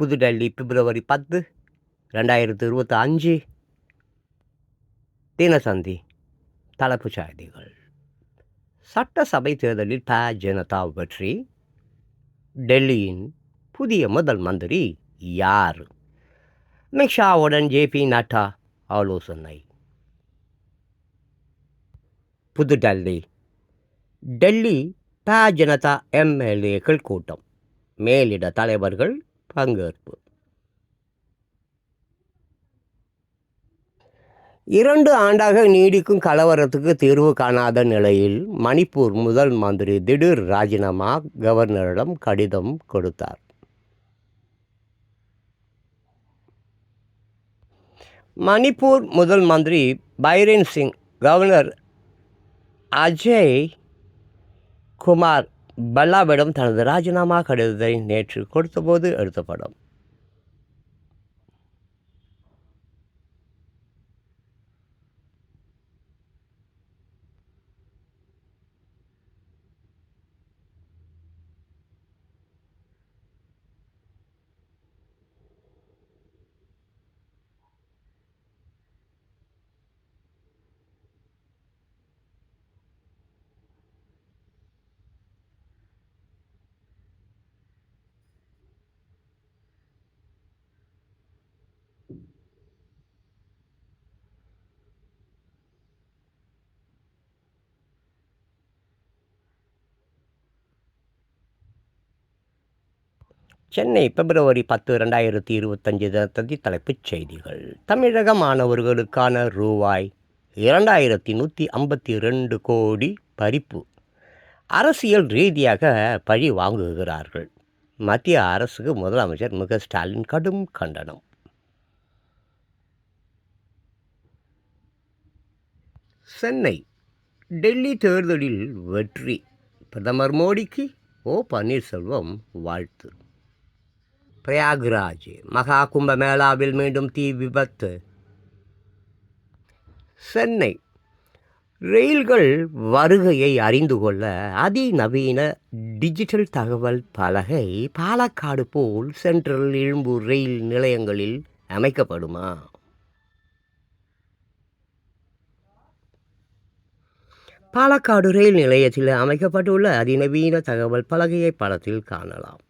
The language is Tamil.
புதுடெல்லி பிப்ரவரி பத்து ரெண்டாயிரத்து இருபத்தி அஞ்சு. தினசந்தி தலைப்புச் செய்திகள். சட்டசபை தேர்தலில் ப. ஜனதா வெற்றி. டெல்லியின் புதிய முதல் மந்திரி யார்? மிக்ஷாவுடன் ஜேபி நட்டா ஆலோசனை. புதுடெல்லி டெல்லி ப. ஜனதா எம்எல்ஏக்கள் கூட்டம். மேலிட தலைவர்கள் பங்கேற்பு இரண்டு ஆண்டாக நீடிக்கும் கலவரத்துக்கு தீர்வு காணாத நிலையில் மணிப்பூர் முதல் மந்திரி திடீர் ராஜினாமா கவர்னரிடம் கடிதம் கொடுத்தார். மணிப்பூர் முதல் மந்திரி பைரன் சிங் கவர்னர் அஜய் குமார் பல்லாவிடம் தனது ராஜினாமா கடிதத்தை நேற்று கொடுத்தபோது எடுத்த படம். சென்னை பிப்ரவரி பத்து ரெண்டாயிரத்தி இருபத்தஞ்சு தினத்தந்தி தலைப்புச் செய்திகள். தமிழக மாணவர்களுக்கான ரூபாய் இரண்டாயிரத்தி நூற்றி ஐம்பத்தி ரெண்டு கோடி பறிப்பு. அரசியல் ரீதியாக பழி வாங்குகிறார்கள். மத்திய அரசுக்கு முதலமைச்சர் மு. ஸ்டாலின் கடும் கண்டனம். சென்னை டெல்லி தேர்தலில் வெற்றி. பிரதமர் மோடிக்கு ஓ. பன்னீர்செல்வம் வாழ்த்து. பிரயாக்ராஜ் மகா கும்பமேளாவில் மீண்டும் தீ விபத்து. சென்னை. ரயில்கள் வருகையை அறிந்து கொள்ள அதிநவீன டிஜிட்டல் தகவல் பலகை பாலக்காடு போல் சென்ட்ரல் எழும்பூர் ரயில் நிலையங்களில் அமைக்கப்படுமா? பாலக்காடு ரயில் நிலையத்தில் அமைக்கப்பட்டுள்ள அதிநவீன தகவல் பலகையை படத்தில் காணலாம்.